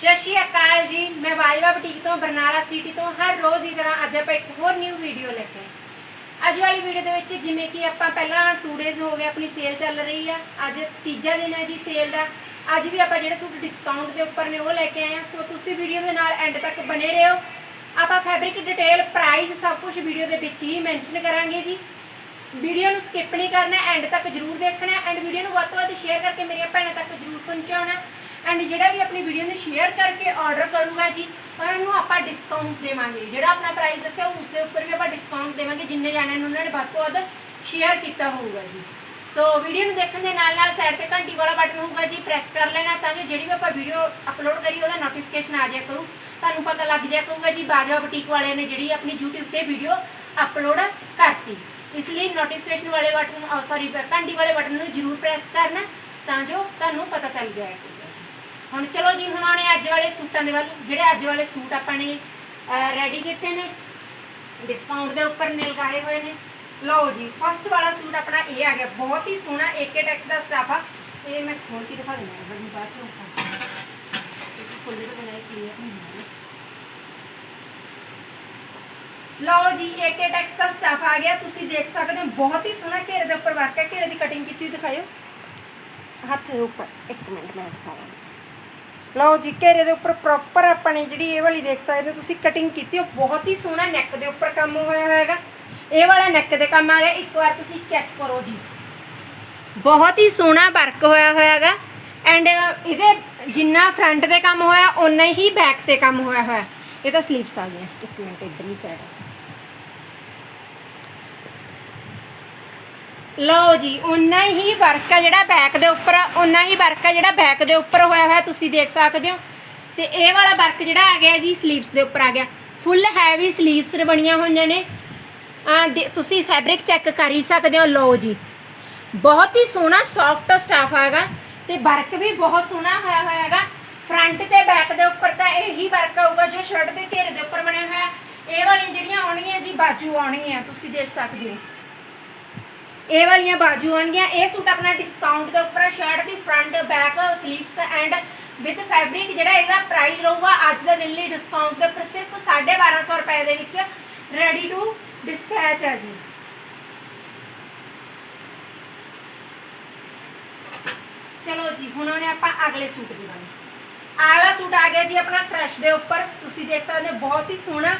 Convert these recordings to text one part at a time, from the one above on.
ਸਤਿ ਸ਼੍ਰੀ ਅਕਾਲ ਜੀ। ਮੈਂ ਵਾਜਵਾ ਬੁਟੀਕ ਤੋਂ, ਬਰਨਾਲਾ ਸਿਟੀ ਤੋਂ, ਹਰ ਰੋਜ਼ ਦੀ ਤਰ੍ਹਾਂ ਅੱਜ ਆਪਾਂ ਇੱਕ ਹੋਰ ਨਿਊ ਵੀਡੀਓ ਲੈ ਕੇ ਅੱਜ ਵਾਲੀ ਵੀਡੀਓ ਦੇ ਵਿੱਚ ਜਿਵੇਂ ਕਿ ਆਪਾਂ ਪਹਿਲਾਂ 2 ਡੇਜ਼ ਹੋ ਗਏ ਆਪਣੀ ਸੇਲ ਚੱਲ ਰਹੀ ਆ। ਅੱਜ ਤੀਜਾ ਦਿਨ ਹੈ ਜੀ ਸੇਲ ਦਾ। ਅੱਜ ਵੀ ਆਪਾਂ ਜਿਹੜੇ ਸੂਟ ਡਿਸਕਾਊਂਟ ਦੇ ਉੱਪਰ ਨੇ ਉਹ ਲੈ ਕੇ ਆਏ ਆ ਸੋ ਤੁਸੀਂ ਵੀਡੀਓ ਦੇ ਨਾਲ ਐਂਡ ਤੱਕ ਬਣੇ ਰਹੋ। ਆਪਾਂ ਫੈਬਰਿਕ ਡਿਟੇਲ ਪ੍ਰਾਈਸ ਸਭ ਕੁਝ ਵੀਡੀਓ ਦੇ ਵਿੱਚ ਹੀ ਮੈਂਸ਼ਨ ਕਰਾਂਗੇ ਜੀ। ਵੀਡੀਓ ਨੂੰ ਸਕਿਪ ਨਹੀਂ ਕਰਨਾ ਐਂਡ ਤੱਕ ਜਰੂਰ ਦੇਖਣਾ। ਐਂਡ ਵੀਡੀਓ ਨੂੰ ਵੱਧ ਤੋਂ ਵੱਧ ਸ਼ੇਅਰ ਕਰਕੇ ਮੇਰੀਆਂ ਭੈਣਾਂ ਤੱਕ ਜਰੂਰ ਪਹੁੰਚਾਉਣਾ। ਐਂਡ ਜਿਹੜਾ ਵੀ ਆਪਣੀ ਵੀਡੀਓ ਨੂੰ ਸ਼ੇਅਰ ਕਰਕੇ ਆਰਡਰ ਕਰੂਗਾ ਜੀ, ਉਹਨਾਂ ਨੂੰ ਆਪਾਂ ਡਿਸਕਾਊਂਟ ਦੇਵਾਂਗੇ। ਜਿਹੜਾ ਆਪਣਾ ਪ੍ਰਾਈਸ ਦੱਸਿਆ, ਉਸ ਦੇ ਉੱਪਰ ਵੀ ਆਪਾਂ ਡਿਸਕਾਊਂਟ ਦੇਵਾਂਗੇ, ਜਿੰਨੇ ਜਾਣਿਆਂ ਨੂੰ ਉਹਨਾਂ ਨੇ ਵੱਧ ਤੋਂ ਵੱਧ ਸ਼ੇਅਰ ਕੀਤਾ ਹੋਊਗਾ ਜੀ। ਸੋ ਵੀਡੀਓ ਨੂੰ ਦੇਖਣ ਦੇ ਨਾਲ ਨਾਲ ਸਾਈਡ ਤੇ ਘੰਟੀ ਵਾਲਾ ਬਟਨ ਹੋਊਗਾ ਜੀ ਪ੍ਰੈਸ ਕਰ ਲੈਣਾ ਤਾਂ ਜੋ ਜਿਹੜੀ ਵੀ ਆਪਾਂ ਵੀਡੀਓ ਅਪਲੋਡ ਕਰੀ, ਉਹਦਾ ਨੋਟੀਫਿਕੇਸ਼ਨ ਆ ਜਾਇਆ ਕਰੂ। ਤੁਹਾਨੂੰ ਪਤਾ ਲੱਗ ਜਾਇਆ ਕਰੂਗਾ ਜੀ, ਬਾਜਵਾ ਬੁਟੀਕ ਵਾਲਿਆਂ ਨੇ ਜਿਹੜੀ ਆਪਣੀ YouTube ਤੇ ਵੀਡੀਓ ਅਪਲੋਡ ਕਰਤੀ। ਇਸ ਲਈ ਨੋਟੀਫਿਕੇਸ਼ਨ ਵਾਲੇ ਬਟਨ ਸੌਰੀ ਘੰਟੀ ਵਾਲੇ ਬਟਨ ਨੂੰ ਜ਼ਰੂਰ ਪ੍ਰੈਸ ਕਰਨਾ ਤਾਂ ਜੋ ਤੁਹਾਨੂੰ ਪਤਾ ਚੱਲ ਜਾਏ ਹੁਣ ਚਲੋ ਜੀ, ਹੁਣ ਆਉਣੇ ਅੱਜ ਵਾਲੇ ਸੂਟਾਂ ਦੇ ਵੱਲ। ਜਿਹੜੇ ਅੱਜ ਵਾਲੇ ਸੂਟ ਆਪਾਂ ਨੇ ਰੈਡੀ ਕੀਤੇ ਨੇ ਡਿਸਕਾਊਂਟ ਦੇ ਉੱਪਰ ਨੇ ਲਗਾਏ ਹੋਏ ਨੇ। ਲਓ ਜੀ ਫਸਟ ਵਾਲਾ ਸੂਟ ਆਪਣਾ ਇਹ ਆ ਗਿਆ। ਬਹੁਤ ਹੀ ਸੋਹਣਾ ਏਕੇ ਟੈਕਸ ਦਾ ਸਟਾਫ ਆ ਇਹ ਮੈਂ ਖੋਲ ਕੇ ਦਿਖਾ ਦਿੰਦਾ ਬੜੀ ਬਾਅਦ ਚੋਂ ਖੋਲੇ ਤੋਂ ਬਣਾਇਆ ਕਲੀਅਰ ਨਹੀਂ ਹੁੰਦਾ ਲਓ ਜੀ ਏਕੇ ਟੈਕਸ ਦਾ ਸਟਾਫ ਆ ਗਿਆ। ਤੁਸੀਂ ਦੇਖ ਸਕਦੇ ਹੋ, ਬਹੁਤ ਹੀ ਸੋਹਣਾ ਘੇਰੇ ਦੇ ਉੱਪਰ ਵਰਕ ਹੈ। ਘੇਰੇ ਦੀ ਕਟਿੰਗ ਕੀਤੀ ਹੋਈ ਦਿਖਾਇਓ। ਹੱਥ ਉੱਪਰ, ਇੱਕ ਮਿੰਟ ਮੈਂ ਦਿਖਾਵਾਂ ਲਓ ਜੀ, ਘੇਰੇ ਦੇ ਉੱਪਰ ਪ੍ਰੋਪਰ ਆਪਾਂ ਨੇ ਜਿਹੜੀ ਇਹ ਵਾਲੀ ਦੇਖ ਸਕਦੇ ਹੋ ਤੁਸੀਂ ਕਟਿੰਗ ਕੀਤੀ ਹੋ। ਬਹੁਤ ਹੀ ਸੋਹਣਾ ਨੈਕ ਦੇ ਉੱਪਰ ਕੰਮ ਹੋਇਆ ਹੋਇਆ ਇਹ ਵਾਲਾ ਨੈਕ ਦੇ ਕੰਮ ਆ ਗਿਆ। ਇੱਕ ਵਾਰ ਤੁਸੀਂ ਚੈੱਕ ਕਰੋ ਜੀ। ਬਹੁਤ ਹੀ ਸੋਹਣਾ ਵਰਕ ਹੋਇਆ ਹੋਇਆ ਹੈਗਾ। ਐਂਡ ਇਹਦੇ ਜਿੰਨਾ ਫਰੰਟ ਤੇ ਕੰਮ ਹੋਇਆ, ਓਨਾ ਹੀ ਬੈਕ ਤੇ ਕੰਮ ਹੋਇਆ ਹੋਇਆ। ਇਹ ਤਾਂ ਸਲੀਵਸ ਆ ਗਈਆਂ। ਇੱਕ ਮਿੰਟ, ਇਧਰਲੀ ਸਾਈਡ ਲਓ ਜੀ, ਓਨਾ ਹੀ ਵਰਕ ਆ ਜਿਹੜਾ ਬੈਕ ਦੇ ਉੱਪਰ ਓਨਾ ਹੀ ਵਰਕ ਆ ਜਿਹੜਾ ਬੈਕ ਦੇ ਉੱਪਰ ਹੋਇਆ ਹੋਇਆ, ਤੁਸੀਂ ਦੇਖ ਸਕਦੇ ਹੋ। ਤੇ ਇਹ ਵਾਲਾ ਵਰਕ ਜਿਹੜਾ ਆ ਗਿਆ ਜੀ ਸਲੀਵਸ ਦੇ ਉੱਪਰ ਆ ਗਿਆ। ਫੁੱਲ ਹੈਵੀ ਸਲੀਵਸ ਬਣੀਆਂ ਹੋਈਆਂ ਨੇ। ਆ ਤੁਸੀਂ ਫੈਬਰਿਕ ਚੈੱਕ ਕਰ ਹੀ ਸਕਦੇ ਹੋ, ਲਓ ਜੀ। ਬਹੁਤ ਹੀ ਸੋਹਣਾ ਸੌਫਟ ਸਟਾਫ ਹੈਗਾ ਤੇ ਵਰਕ ਵੀ ਬਹੁਤ ਸੋਹਣਾ ਹੋਇਆ ਹੋਇਆ ਹੈਗਾ। ਫਰੰਟ ਤੇ ਬੈਕ ਦੇ ਉੱਪਰ ਤਾਂ ਇਹੀ ਵਰਕ ਆਊਗਾ ਜੋ ਸ਼ਰਟ ਦੇ ਘੇਰੇ ਦੇ ਉੱਪਰ ਬਣਿਆ ਹੋਇਆ। ਇਹ ਵਾਲੀਆਂ ਜਿਹੜੀਆਂ ਆਉਣਗੀਆਂ ਜੀ, ਬਾਜੂ ਆਉਣਗੀਆਂ, ਤੁਸੀਂ ਦੇਖ ਸਕਦੇ ਹੋ। ਇਹ ਵਾਲੀਆਂ ਬਾਜੂ ਆਉਣਗੀਆਂ। ਇਹ ਸੂਟ ਆਪਣਾ ਡਿਸਕਾਊਂਟ ਦੇ ਉੱਪਰ shirt the front back sleeves and with fabric ਜਿਹੜਾ ਇਹਦਾ ਪ੍ਰਾਈਸ ਰਹੂਗਾ ਅੱਜ ਦੇ ਦਿਨ ਲਈ ਡਿਸਕਾਊਂਟ ਦੇ ਉੱਪਰ ਸਿਰਫ 1250 ਰੁਪਏ ਦੇ ਵਿੱਚ ਰੈਡੀ ਟੂ ਡਿਸਪੈਚ ਹੈ ਜੀ। ਚਲੋ ਜੀ, ਹੁਣ ਆਉਣੇ ਆਪਾਂ ਅਗਲੇ ਸੂਟ ਦੀ ਵੱਲ ਆਲਾ ਸੂਟ ਆ ਗਿਆ ਜੀ ਆਪਣਾ ਕ੍ਰਸ਼ ਦੇ ਉੱਪਰ। ਤੁਸੀਂ ਦੇਖ ਸਕਦੇ ਹੋ, ਬਹੁਤ ਹੀ ਸੋਹਣਾ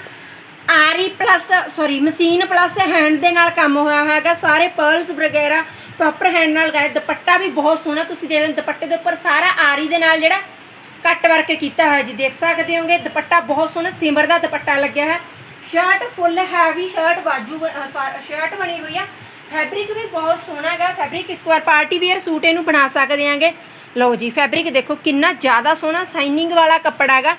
ਆਰੀ plus sorry machine plus hand ਦੇ ਨਾਲ ਕੰਮ ਹੋਇਆ ਹੋਇਆ ਹੈਗਾ। ਸਾਰੇ ਪਰਲਸ ਵਗੈਰਾ ਪ੍ਰੋਪਰ ਹੈਂਡ ਨਾਲ ਗਾਇਆ ਦੁਪੱਟਾ ਵੀ ਬਹੁਤ ਸੋਹਣਾ ਤੁਸੀਂ ਦੇਖਦੇ ਹੋ। ਦੁਪੱਟੇ ਦੇ ਉੱਪਰ ਸਾਰਾ ਆਰੀ ਦੇ ਨਾਲ ਜਿਹੜਾ ਕੱਟ ਵਰਕ ਕੀਤਾ ਹੋਇਆ ਜੀ, ਦੇਖ ਸਕਦੇ ਹੋਗੇ। ਦੁਪੱਟਾ ਬਹੁਤ ਸੋਹਣਾ ਸਿਮਰ ਦਾ ਦੁਪੱਟਾ ਲੱਗਿਆ ਹੈ। ਸ਼ਰਟ ਫੁੱਲ ਹੈਵੀ ਸ਼ਰਟ ਬਾਜੂ ਸ਼ਰਟ ਬਣੀ ਹੋਈ ਆ। ਫੈਬਰਿਕ ਵੀ ਬਹੁਤ ਸੋਹਣਾ ਹੈਗਾ। ਫੈਬਰਿਕ ਇੱਕ ਵਾਰ ਪਾਰਟੀ ਵੇਅਰ ਸੂਟ ਇਹਨੂੰ ਬਣਾ ਸਕਦੇ ਆਂਗੇ ਲਓ ਜੀ ਫੈਬਰਿਕ ਦੇਖੋ ਕਿੰਨਾ ਜ਼ਿਆਦਾ ਸੋਹਣਾ ਸਾਈਨਿੰਗ ਵਾਲਾ ਕੱਪੜਾ ਹੈਗਾ।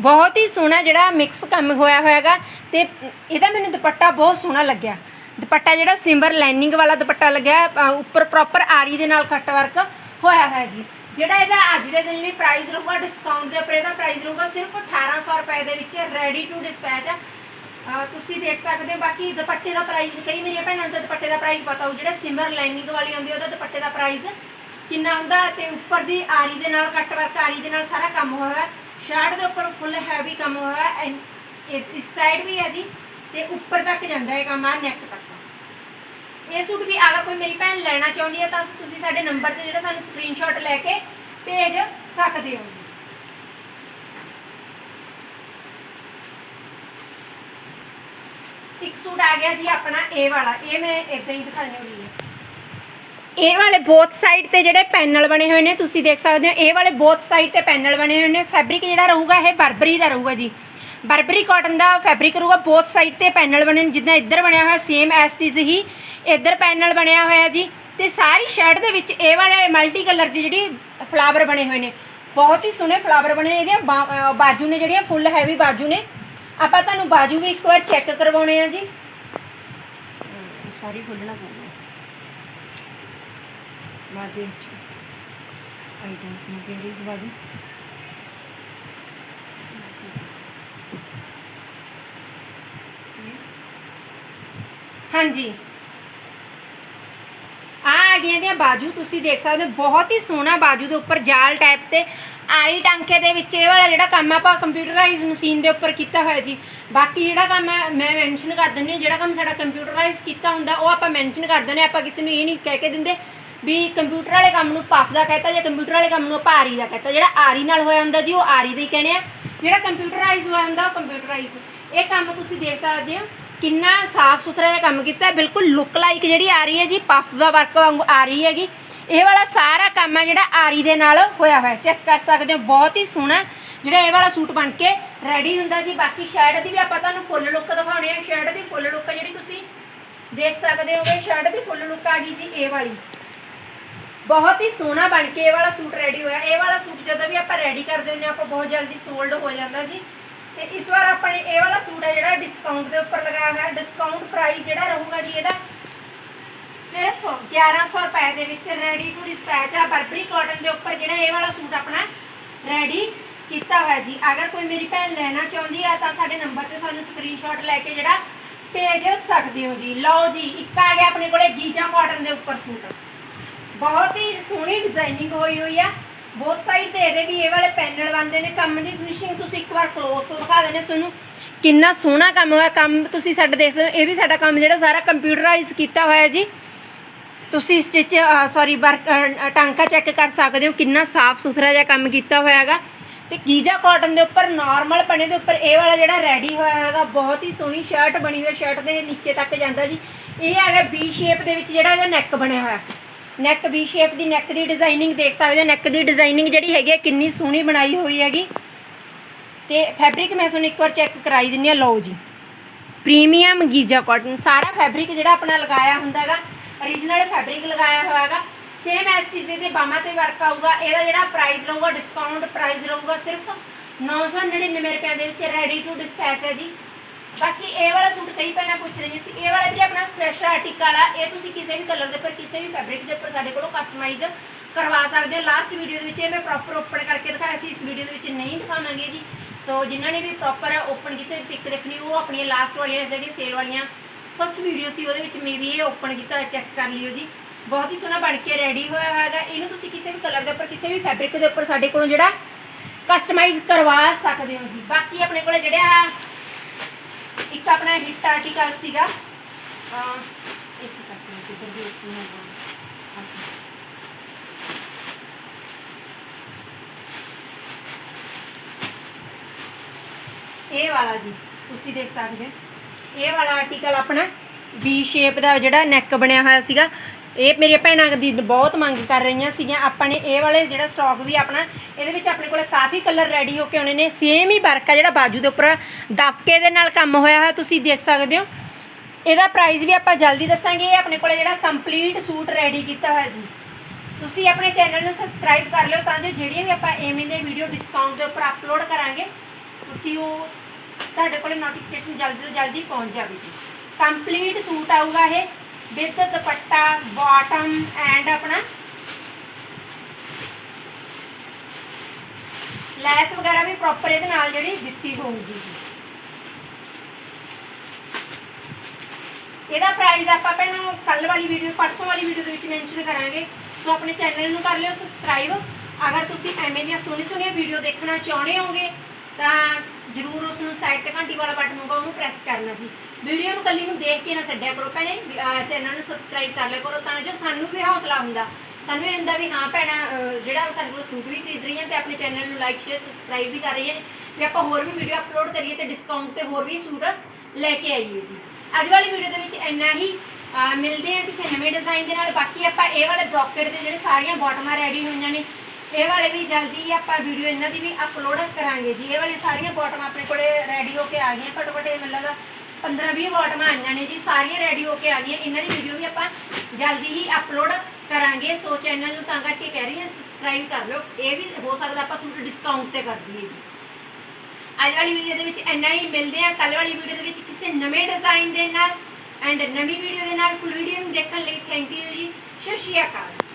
ਬਹੁਤ ਹੀ ਸੋਹਣਾ ਜਿਹੜਾ ਮਿਕਸ ਕੰਮ ਹੋਇਆ ਹੋਇਆ ਹੈਗਾ ਤੇ ਇਹਦਾ ਮੈਨੂੰ ਦੁਪੱਟਾ ਬਹੁਤ ਸੋਹਣਾ ਲੱਗਿਆ। ਦੁਪੱਟਾ ਜਿਹੜਾ ਸਿੰਬਰ ਲਾਈਨਿੰਗ ਵਾਲਾ ਦੁਪੱਟਾ ਲੱਗਿਆ ਉੱਪਰ ਪ੍ਰੋਪਰ ਆਰੀ ਦੇ ਨਾਲ ਕੱਟ ਵਰਕ ਹੋਇਆ ਹੋਇਆ ਜੀ। ਜਿਹੜਾ ਇਹਦਾ ਅੱਜ ਦੇ ਦਿਨ ਲਈ ਪ੍ਰਾਈਸ ਰਹੂਗਾ ਡਿਸਕਾਊਂਟ ਦੇ ਉੱਪਰ ਇਹਦਾ ਪ੍ਰਾਈਸ ਰਹੂਗਾ ਸਿਰਫ 1800 ਰੁਪਏ ਦੇ ਵਿੱਚ ਰੈਡੀ ਟੂ ਡਿਸਪੈਚ ਤੁਸੀਂ ਦੇਖ ਸਕਦੇ ਹੋ, ਬਾਕੀ ਦੁਪੱਟੇ ਦਾ ਪ੍ਰਾਈਸ ਕਈ ਮੇਰੀਆਂ ਭੈਣਾਂ ਨੂੰ ਦੁਪੱਟੇ ਦਾ ਪ੍ਰਾਈਸ ਪਤਾ ਹੋ ਜਿਹੜਾ ਸਿਮਰ ਲਾਈਨਿੰਗ ਵਾਲੀ ਆਉਂਦੀ ਉਹਦਾ ਦੁਪੱਟੇ ਦਾ ਪ੍ਰਾਈਸ ਕਿੰਨਾ ਹੁੰਦਾ ਤੇ ਉੱਪਰ ਦੀ ਆਰੀ ਦੇ ਨਾਲ ਕੱਟ ਵਰਕ ਆਰੀ ਦੇ ਨਾਲ ਸਾਰਾ ਕੰਮ ਹੋਇਆ ਹੋਇਆ। ਸ਼ਰਟ ਦੇ ਉੱਪਰ ਫੁੱਲ ਹੈਵੀ ਕੰਮ ਹੋਇਆ ਹੋਇਆ ਇਸ ਸਾਈਡ ਵੀ ਹੈ ਜੀ, ਤੇ ਉੱਪਰ ਤੱਕ ਜਾਂਦਾ ਹੈ ਕੰਮ ਆ ਨੈਕ ਤੱਕ। ਇਹ ਸੂਟ ਵੀ ਅਗਰ ਕੋਈ ਮੇਰੀ ਭੈਣ ਲੈਣਾ ਚਾਹੁੰਦੀ ਹੈ ਤਾਂ ਤੁਸੀਂ ਸਾਡੇ ਨੰਬਰ ਤੇ ਜਿਹੜਾ ਸਾਨੂੰ ਸਕਰੀਨਸ਼ਾਟ ਲੈ ਕੇ ਭੇਜ ਸਕਦੇ ਹੋ ਜੀ। ਇੱਕ ਸੂਟ ਆ ਗਿਆ ਜੀ ਆਪਣਾ, ਇਹ ਵਾਲਾ। ਇਹ ਮੈਂ ਇਦਾਂ ਹੀ ਦਿਖਾਉਣੀ ਹੋਈ ਹੈ। ਇਹ ਵਾਲੇ ਬੋਥ ਸਾਈਡ ਤੇ ਜਿਹੜੇ ਪੈਨਲ ਬਣੇ ਹੋਏ ਨੇ, ਤੁਸੀਂ ਦੇਖ ਸਕਦੇ ਹੋ, ਇਹ ਵਾਲੇ ਬੋਥ ਸਾਈਡ ਤੇ ਪੈਨਲ ਬਣੇ ਹੋਏ ਨੇ। ਫੈਬਰਿਕ ਜਿਹੜਾ ਰਹੂਗਾ, ਇਹ ਬਰਬਰੀ ਦਾ ਰਹੂਗਾ ਜੀ। ਬਰਬਰੀ ਕਾਟਨ ਦਾ ਫੈਬਰਿਕ ਰਹੂਗਾ ਬੋਥ ਸਾਈਡ ਤੇ ਪੈਨਲ ਬਣੇ ਨੇ, ਜਿੱਦਾਂ ਇੱਧਰ ਬਣਿਆ ਹੋਇਆ ਸੇਮ ਐਸ ਟੀਜ਼ ਹੀ, ਇੱਧਰ ਪੈਨਲ ਬਣਿਆ ਹੋਇਆ ਜੀ। ਤੇ ਸਾਰੀ ਸ਼ਰਟ ਦੇ ਵਿੱਚ ਇਹ ਵਾਲੇ ਮਲਟੀ ਕਲਰ ਦੀ ਜਿਹੜੀ ਫਲਾਵਰ ਬਣੇ ਹੋਏ ਨੇ। ਬਹੁਤ ਹੀ ਸੋਹਣੇ ਫਲਾਵਰ ਬਣੇ ਨੇ ਇਹਦੀਆਂ ਬਾਜੂ ਨੇ ਜਿਹੜੀਆਂ ਫੁੱਲ ਹੈਵੀ ਬਾਜੂ ਨੇ। ਆਪਾਂ ਤੁਹਾਨੂੰ ਬਾਜੂ ਵੀ ਇੱਕ ਵਾਰ ਚੈੱਕ ਕਰਵਾਉਣੇ ਆ ਜੀ। ਸਾਰੀ ਖੋਲਣਾ ਪੈਣਾ ਬਾਜੂ I don't know where is ਬਾਜੂ ਹਾਂਜੀ। ਆ ਆ ਦੀਆਂ ਬਾਜੂ ਤੁਸੀਂ ਦੇਖ ਸਕਦੇ ਹੋ, ਬਹੁਤ ਹੀ ਸੋਹਣਾ ਬਾਜੂ ਦੇ ਉੱਪਰ ਜਾਲ ਟਾਈਪ ਤੇ ਆਰੀ ਟਾਂਕੇ ਦੇ ਵਿੱਚ ਇਹ ਵਾਲਾ ਜਿਹੜਾ ਕੰਮ ਆਪਾਂ ਕੰਪਿਊਟਰਾਈਜ਼ ਮਸ਼ੀਨ ਦੇ ਉੱਪਰ ਕੀਤਾ ਹੋਇਆ ਜੀ। ਬਾਕੀ ਜਿਹੜਾ ਕੰਮ ਮੈਂ ਮੈਂਸ਼ਨ ਕਰ ਦਿੰਦੀ ਹਾਂ, ਜਿਹੜਾ ਕੰਮ ਸਾਡਾ ਕੰਪਿਊਟਰਾਈਜ਼ ਕੀਤਾ ਹੁੰਦਾ, ਉਹ ਆਪਾਂ ਮੈਂਸ਼ਨ ਕਰ ਦਿੰਦੇ ਹਾਂ। ਆਪਾਂ ਕਿਸੇ ਨੂੰ ਇਹ ਨਹੀਂ ਕਹਿ ਕੇ ਦਿੰਦੇ। ਵੀ ਕੰਪਿਊਟਰ ਵਾਲੇ ਕੰਮ ਨੂੰ ਪਫ ਦਾ ਕਹਤਾ ਜਾਂ ਕੰਪਿਊਟਰ ਵਾਲੇ ਕੰਮ ਨੂੰ ਆਪਾਂ ਆਰੀ ਦਾ ਕਹਤਾ। ਜਿਹੜਾ ਆਰੀ ਨਾਲ ਹੋਇਆ ਹੁੰਦਾ ਜੀ, ਉਹ ਆਰੀ ਦਾ ਹੀ ਕਹਿੰਦੇ ਆ। ਜਿਹੜਾ ਕੰਪਿਊਟਰਾਈਜ਼ ਹੋਇਆ ਹੁੰਦਾ, ਉਹ ਕੰਪਿਊਟਰਾਈਜ਼। ਇਹ ਕੰਮ ਤੁਸੀਂ ਦੇਖ ਸਕਦੇ ਹੋ, ਕਿੰਨਾ ਸਾਫ਼ ਸੁਥਰਾ ਜਿਹਾ ਕੰਮ ਕੀਤਾ ਬਿਲਕੁਲ ਲੁੱਕ ਲਾਈਕ ਜਿਹੜੀ ਆ ਰਹੀ ਹੈ ਜੀ, ਪਫ ਦਾ ਵਰਕ ਵਾਂਗੂ ਆ ਰਹੀ ਹੈਗੀ। ਇਹ ਵਾਲਾ ਸਾਰਾ ਕੰਮ ਹੈ ਜਿਹੜਾ ਆਰੀ ਦੇ ਨਾਲ ਹੋਇਆ ਹੋਇਆ। ਚੈੱਕ ਕਰ ਸਕਦੇ ਹੋ, ਬਹੁਤ ਹੀ ਸੋਹਣਾ ਜਿਹੜਾ ਇਹ ਵਾਲਾ ਸੂਟ ਬਣ ਕੇ ਰੈਡੀ ਹੁੰਦਾ ਜੀ। ਬਾਕੀ ਸ਼ਰਟ ਦੀ ਵੀ ਆਪਾਂ ਤੁਹਾਨੂੰ ਫੁੱਲ ਲੁੱਕ ਦਿਖਾਉਣੀ ਹੈ ਸ਼ਰਟ ਦੀ ਫੁੱਲ ਲੁੱਕ ਜਿਹੜੀ ਤੁਸੀਂ ਦੇਖ ਸਕਦੇ ਹੋਗੇ। ਸ਼ਰਟ ਦੀ ਫੁੱਲ ਲੁੱਕ ਆ ਗਈ ਜੀ, ਇਹ ਵਾਲੀ। ਬਹੁਤ ਹੀ ਸੋਹਣਾ ਬਣ ਕੇ ਇਹ ਵਾਲਾ ਸੂਟ ਰੈਡੀ ਹੋਇਆ। ਇਹ ਵਾਲਾ ਸੂਟ ਜਦੋਂ ਵੀ ਆਪਾਂ ਰੈਡੀ ਕਰਦੇ ਹੁੰਦੇ ਹਾਂ, ਆਪਾਂ ਬਹੁਤ ਜਲਦੀ ਸੋਲਡ ਹੋ ਜਾਂਦਾ ਜੀ। ਤੇ ਇਸ ਵਾਰ ਆਪਾਂ ਨੇ ਇਹ ਵਾਲਾ ਸੂਟ ਹੈ ਜਿਹੜਾ ਡਿਸਕਾਊਂਟ ਦੇ ਉੱਪਰ ਲਗਾਇਆ ਹੋਇਆ। ਡਿਸਕਾਊਂਟ ਪ੍ਰਾਈਸ ਜਿਹੜਾ ਰਹੂਗਾ ਜੀ ਇਹਦਾ ਸਿਰਫ 1100 ਰੁਪਏ ਦੇ ਵਿੱਚ ਰੈਡੀ ਟੂ ਡਿਸਪੈਚ ਆ ਬਰਬਰੀ ਕਾਟਨ ਦੇ ਉੱਪਰ ਜਿਹੜਾ ਇਹ ਵਾਲਾ ਸੂਟ ਆਪਣਾ ਰੈਡੀ ਕੀਤਾ ਹੋਇਆ ਜੀ। ਅਗਰ ਕੋਈ ਮੇਰੀ ਭੈਣ ਲੈਣਾ ਚਾਹੁੰਦੀ ਆ ਤਾਂ ਸਾਡੇ ਨੰਬਰ ਤੇ ਸਾਨੂੰ ਸਕਰੀਨਸ਼ਾਟ ਲੈ ਕੇ ਜਿਹੜਾ ਭੇਜ ਸਕਦੇ ਹੋ ਜੀ। ਲਓ ਜੀ, ਇੱਕ ਆ ਗਿਆ ਆਪਣੇ ਕੋਲੇ ਗੀਜਾ ਕਾਟਨ ਦੇ ਉੱਪਰ ਸੂਟ। ਬਹੁਤ ਹੀ ਸੋਹਣੀ ਡਿਜ਼ਾਈਨਿੰਗ ਹੋਈ ਹੋਈ ਆ। ਬਹੁਤ ਸਾਈਡ ਤੇ ਇਹਦੇ ਵੀ ਇਹ ਵਾਲੇ ਪੈਨਲ ਬੰਦੇ ਨੇ। ਕੰਮ ਦੀ ਫਿਨਿਸ਼ਿੰਗ ਤੁਸੀਂ ਇੱਕ ਵਾਰ ਕਲੋਜ਼ ਤੋਂ ਦਿਖਾ ਦੇਣੇ ਤੁਹਾਨੂੰ। ਕਿੰਨਾ ਸੋਹਣਾ ਕੰਮ ਹੋਇਆ। ਕੰਮ ਤੁਸੀਂ ਸਾਡਾ ਦੇਖ ਸਕਦੇ ਹੋ। ਇਹ ਵੀ ਸਾਡਾ ਕੰਮ ਜਿਹੜਾ ਸਾਰਾ ਕੰਪਿਊਟਰਾਈਜ਼ ਕੀਤਾ ਹੋਇਆ ਜੀ। ਤੁਸੀਂ ਸਟਿਚ ਸੌਰੀ ਵਰਕ ਟਾਂਕਾ ਚੈੱਕ ਕਰ ਸਕਦੇ ਹੋ। ਕਿੰਨਾ ਸਾਫ਼ ਸੁਥਰਾ ਜਿਹਾ ਕੰਮ ਕੀਤਾ ਹੋਇਆ ਹੈਗਾ। ਤੇ ਗੀਜਾ ਕਾਟਨ ਦੇ ਉੱਪਰ ਨਾਰਮਲ ਪਣੇ ਦੇ ਉੱਪਰ ਇਹ ਵਾਲਾ ਜਿਹੜਾ ਰੈਡੀ ਹੋਇਆ ਹੈਗਾ। ਬਹੁਤ ਹੀ ਸੋਹਣੀ ਸ਼ਰਟ ਬਣੀ ਹੋਈ ਸ਼ਰਟ ਦੇ ਨੀਚੇ ਤੱਕ ਜਾਂਦਾ ਜੀ। ਇਹ ਹੈਗਾ ਵੀ ਸ਼ੇਪ ਦੇ ਵਿੱਚ ਜਿਹੜਾ ਇਹਦਾ ਨੈਕ ਬਣਿਆ ਹੋਇਆ। ਨੈਕ ਵੀ ਸ਼ੇਪ ਦੀ ਨੈਕ ਦੀ ਡਿਜ਼ਾਈਨਿੰਗ ਦੇਖ ਸਕਦੇ ਹੋ। ਨੈਕ ਦੀ ਡਿਜ਼ਾਈਨਿੰਗ ਜਿਹੜੀ ਹੈਗੀ ਹੈ ਕਿੰਨੀ ਸੋਹਣੀ ਬਣਾਈ ਹੋਈ ਹੈਗੀ। ਤੇ ਫੈਬਰਿਕ ਮੈਂ ਤੁਹਾਨੂੰ ਇੱਕ ਵਾਰ ਚੈੱਕ ਕਰਾਈ ਦਿੰਨੀ ਆ। ਲਓ ਜੀ। ਪ੍ਰੀਮੀਅਮ ਗੀਜਾ ਕਾਟਨ ਸਾਰਾ ਫੈਬਰਿਕ ਜਿਹੜਾ ਆਪਣਾ ਲਗਾਇਆ ਹੁੰਦਾ ਹੈਗਾ। origignal ਫੈਬਰਿਕ ਲਗਾਇਆ ਹੋਇਆ ਹੈਗਾ। ਸੇਮ ਐਸ ਟੀ ਦੇ ਬਾਹਾਂ ਤੇ ਵਰਕ ਆਊਗਾ। ਇਹਦਾ ਜਿਹੜਾ ਪ੍ਰਾਈਸ ਰਹੂਗਾ ਡਿਸਕਾਊਂਟ ਪ੍ਰਾਈਸ ਰਹੂਗਾ, ਸਿਰਫ 999 ਰੁਪਏ ਦੇ ਵਿੱਚ ਰੈਡੀ ਟੂ ਡਿਸਪੈਚ ਹੈ ਜੀ। ਬਾਕੀ ਇਹ ਵਾਲਾ ਸੂਟ ਕਈ ਭੈਣਾਂ ਪੁੱਛ ਰਹੀਆਂ ਸੀ, ਇਹ ਵਾਲਾ ਵੀ ਆਪਣਾ ਫਰੈਸ਼ ਆਰਟੀਕਲ ਆ ਇਹ ਤੁਸੀਂ ਕਿਸੇ ਵੀ ਕਲਰ ਦੇ ਉੱਪਰ, ਕਿਸੇ ਵੀ ਫੈਬਰਿਕ ਦੇ ਉੱਪਰ ਸਾਡੇ ਕੋਲੋਂ ਕਸਟਮਾਈਜ਼ ਕਰਵਾ ਸਕਦੇ ਹੋ। ਲਾਸਟ ਵੀਡੀਓ ਦੇ ਵਿੱਚ ਇਹ ਮੈਂ ਪ੍ਰੋਪਰ ਓਪਨ ਕਰਕੇ ਦਿਖਾਇਆ ਸੀ, ਇਸ ਵੀਡੀਓ ਦੇ ਵਿੱਚ ਨਹੀਂ ਦਿਖਾਵਾਂਗੇ ਜੀ। ਸੋ ਜਿਨ੍ਹਾਂ ਨੇ ਵੀ ਪ੍ਰੋਪਰ ਓਪਨ ਕੀਤੇ ਪਿਕ ਦੇਖਣੀ, ਉਹ ਆਪਣੀਆਂ ਲਾਸਟ ਵਾਲੀਆਂ ਜਿਹੜੀ ਸੇਲ ਵਾਲੀਆਂ ਫਸਟ ਵੀਡੀਓ ਸੀ, ਉਹਦੇ ਵਿੱਚ ਮੇ ਵੀ ਇਹ ਓਪਨ ਕੀਤਾ ਚੈੱਕ ਕਰ ਲਿਓ ਜੀ। ਬਹੁਤ ਹੀ ਸੋਹਣਾ ਬਣ ਕੇ ਰੈਡੀ ਹੋਇਆ ਹੈਗਾ। ਇਹਨੂੰ ਤੁਸੀਂ ਕਿਸੇ ਵੀ ਕਲਰ ਦੇ ਉੱਪਰ, ਕਿਸੇ ਵੀ ਫੈਬਰਿਕ ਦੇ ਉੱਪਰ ਸਾਡੇ ਕੋਲੋਂ ਜਿਹੜਾ ਕਸਟਮਾਈਜ਼ ਕਰਵਾ ਸਕਦੇ ਹੋ ਜੀ। ਬਾਕੀ ਆਪਣੇ ਕੋਲ ਜਿਹੜੇ ਆ ਇੱਕ ਆਪਣਾ ਹਿੱਟ ਆਰਟੀਕਲ ਸੀਗਾ। ਇੱਕ ਸੈਕਿੰਡ ਕਿਧਰ ਵੀ ਇੱਕ ਮਿੰਟ ਇਹ ਵਾਲਾ ਜੀ, ਤੁਸੀਂ ਦੇਖ ਸਕਦੇ ਇਹ ਵਾਲਾ ਆਰਟੀਕਲ ਆਪਣਾ ਵੀ ਸ਼ੇਪ ਦਾ ਜਿਹੜਾ ਨੈਕ ਬਣਿਆ ਹੋਇਆ ਸੀਗਾ ਇਹ ਮੇਰੀਆਂ ਭੈਣਾਂ ਦੀ ਬਹੁਤ ਮੰਗ ਕਰ ਰਹੀਆਂ ਸੀਗੀਆਂ। ਆਪਾਂ ਨੇ ਇਹ ਵਾਲੇ ਜਿਹੜਾ ਸਟਾਕ ਵੀ ਆਪਣਾ, ਇਹਦੇ ਵਿੱਚ ਆਪਣੇ ਕੋਲ ਕਾਫੀ ਕਲਰ ਰੈਡੀ ਹੋ ਕੇ ਆਉਣੇ ਨੇ। ਸੇਮ ਹੀ ਵਰਕ ਆ ਜਿਹੜਾ ਬਾਜੂ ਦੇ ਉੱਪਰ। ਦਬਕੇ ਦੇ ਨਾਲ ਕੰਮ ਹੋਇਆ ਹੈ ਤੁਸੀਂ ਦੇਖ ਸਕਦੇ ਹੋ। ਇਹਦਾ ਪ੍ਰਾਈਸ ਵੀ ਆਪਾਂ ਜਲਦੀ ਦੱਸਾਂਗੇ। ਇਹ ਆਪਣੇ ਕੋਲ ਜਿਹੜਾ ਕੰਪਲੀਟ ਸੂਟ ਰੈਡੀ ਕੀਤਾ ਹੋਇਆ ਜੀ। ਤੁਸੀਂ ਆਪਣੇ ਚੈਨਲ ਨੂੰ ਸਬਸਕ੍ਰਾਈਬ ਕਰ ਲਿਓ ਤਾਂ ਜੋ ਜਿਹੜੀਆਂ ਵੀ ਆਪਾਂ ਐਵੇਂ ਦੇ ਵੀਡੀਓ ਡਿਸਕਾਊਂਟ ਦੇ ਉੱਪਰ ਅਪਲੋਡ ਕਰਾਂਗੇ, ਤੁਸੀਂ ਉਹ ਤੁਹਾਡੇ ਕੋਲ ਨੋਟੀਫਿਕੇਸ਼ਨ ਜਲਦੀ ਤੋਂ ਜਲਦੀ ਪਹੁੰਚ ਜਾਵੇ ਜੀ। ਕੰਪਲੀਟ ਸੂਟ ਆਊਗਾ ਇਹ। ਵਿਦ ਦੁਪੱਟਾ ਬਾਟਮ ਐਂਡ ਆਪਣਾ ਲੈਸ ਵਗੈਰਾ ਵੀ ਪ੍ਰੋਪਰ ਇਹਦੇ ਨਾਲ ਜਿਹੜੀ ਦਿੱਤੀ ਹੋਊਗੀ ਇਹਦਾ ਪ੍ਰਾਈਸ ਆਪਾਂ ਪਹਿਲਾਂ ਕੱਲ ਵਾਲੀ ਵੀਡੀਓ ਪਰਸੋਂ ਵਾਲੀ ਵੀਡੀਓ ਦੇ ਵਿੱਚ ਮੈਂਸ਼ਨ ਕਰਾਂਗੇ ਸੋ ਆਪਣੇ ਚੈਨਲ ਨੂੰ ਕਰ ਲਿਓ ਸਬਸਕ੍ਰਾਈਬ ਅਗਰ ਤੁਸੀਂ ਐਵੇਂ ਦੀਆਂ ਸੋਹਣੀ ਸੋਹਣੀਆਂ ਵੀਡੀਓ ਦੇਖਣਾ ਚਾਹੁੰਦੇ ਹੋਗੇ ਤਾਂ ਜਰੂਰ ਸਾਈਡ ਤੇ ਘੰਟੀ ਵਾਲਾ ਬਟਨ ਹੋਊਗਾ, ਉਹਨੂੰ ਪ੍ਰੈਸ ਕਰਨਾ ਜੀ। ਵੀਡੀਓ ਨੂੰ ਕੱਲੀ ਨੂੰ ਦੇਖ ਕੇ ਨਾ ਛੱਡਿਆ ਕਰੋ ਭੈਣੇ। ਚੈਨਲ ਨੂੰ ਸਬਸਕ੍ਰਾਈਬ ਕਰ ਲਿਆ ਕਰੋ ਤਾਂ ਜੋ ਸਾਨੂੰ ਵੀ ਹੌਸਲਾ ਹੁੰਦਾ। ਸਾਨੂੰ ਇਹ ਹੁੰਦਾ ਵੀ ਹਾਂ ਭੈਣਾ ਜਿਹੜਾ ਸਾਡੇ ਕੋਲ ਸੂਟ ਵੀ ਖਰੀਦ ਰਹੀਆਂ ਤੇ ਆਪਣੇ ਚੈਨਲ ਨੂੰ ਲਾਈਕ ਸ਼ੇਅਰ ਸਬਸਕ੍ਰਾਈਬ ਵੀ ਕਰ ਰਹੀਆਂ ਨੇ ਵੀ ਆਪਾਂ ਹੋਰ ਵੀ ਵੀਡੀਓ ਅਪਲੋਡ ਕਰੀਏ ਤੇ ਡਿਸਕਾਊਂਟ ਤੇ ਹੋਰ ਵੀ ਸੂਟ ਲੈ ਕੇ ਆਈਏ ਜੀ। ਅੱਜ ਵਾਲੀ ਵੀਡੀਓ ਦੇ ਵਿੱਚ ਇੰਨਾ ਹੀ। ਮਿਲਦੇ ਆ ਕਿਸੇ ਨਵੇਂ ਡਿਜ਼ਾਈਨ ਦੇ ਨਾਲ। ਬਾਕੀ ਆਪਾਂ ਇਹ ਵਾਲੇ ਬ੍ਰੌਕਟ ਦੇ ਜਿਹੜੇ ਸਾਰੀਆਂ ਬਾਟਮਾਂ ਰੈਡੀ ਹੋਈਆਂ ਨੇ ਇਹ ਵਾਲੇ ਵੀ ਜਲਦੀ ਹੀ ਆਪਾਂ ਵੀਡੀਓ ਇਹਨਾਂ ਦੀ ਵੀ ਅਪਲੋਡ ਕਰਾਂਗੇ ਜੀ। ਇਹ ਵਾਲੇ ਸਾਰੀਆਂ ਬਾਟਮਾਂ ਆਪਣੇ ਕੋਲੇ ਰੈਡੀ ਹੋ ਕੇ ਆ ਗਈਆਂ। ਘੱਟੋ ਘੱਟ ਇਹ ਮੈਨੂੰ ਲੱਗਦਾ 15 20 ਬਾਟਮਾਂ ਆਈਆਂ ਨੇ ਜੀ। ਸਾਰੀਆਂ ਰੈਡੀ ਹੋ ਕੇ ਆ ਗਈਆਂ। ਇਹਨਾਂ ਦੀ ਵੀਡੀਓ ਵੀ ਆਪਾਂ ਜਲਦੀ ਹੀ ਅਪਲੋਡ ਕਰਾਂਗੇ। ਸੋ ਚੈਨਲ ਨੂੰ ਤਾਂ ਕਰਕੇ ਕਹਿ ਰਹੀ ਹਾਂ ਸਬਸਕ੍ਰਾਈਬ ਕਰ ਲਓ। ਇਹ ਵੀ ਹੋ ਸਕਦਾ ਆਪਾਂ ਸੂਟ ਡਿਸਕਾਊਂਟ ਤੇ ਕਰ ਦਈਏ ਜੀ। ਅੱਜ ਵਾਲੀ ਵੀਡੀਓ ਦੇ ਵਿੱਚ ਇੰਨਾ ਹੀ। ਮਿਲਦੇ ਆ ਕੱਲ ਵਾਲੀ ਵੀਡੀਓ ਦੇ ਵਿੱਚ ਕਿਸੇ ਨਵੇਂ ਡਿਜ਼ਾਈਨ ਦੇ ਨਾਲ ਐਂਡ ਨਵੀਂ ਵੀਡੀਓ ਦੇ ਨਾਲ ਫੁੱਲ ਵੀਡੀਓ ਨੂੰ ਦੇਖਣ ਲਈ। ਥੈਂਕ ਯੂ ਜੀ। ਸਤਿ ਸ਼੍ਰੀ ਅਕਾਲ।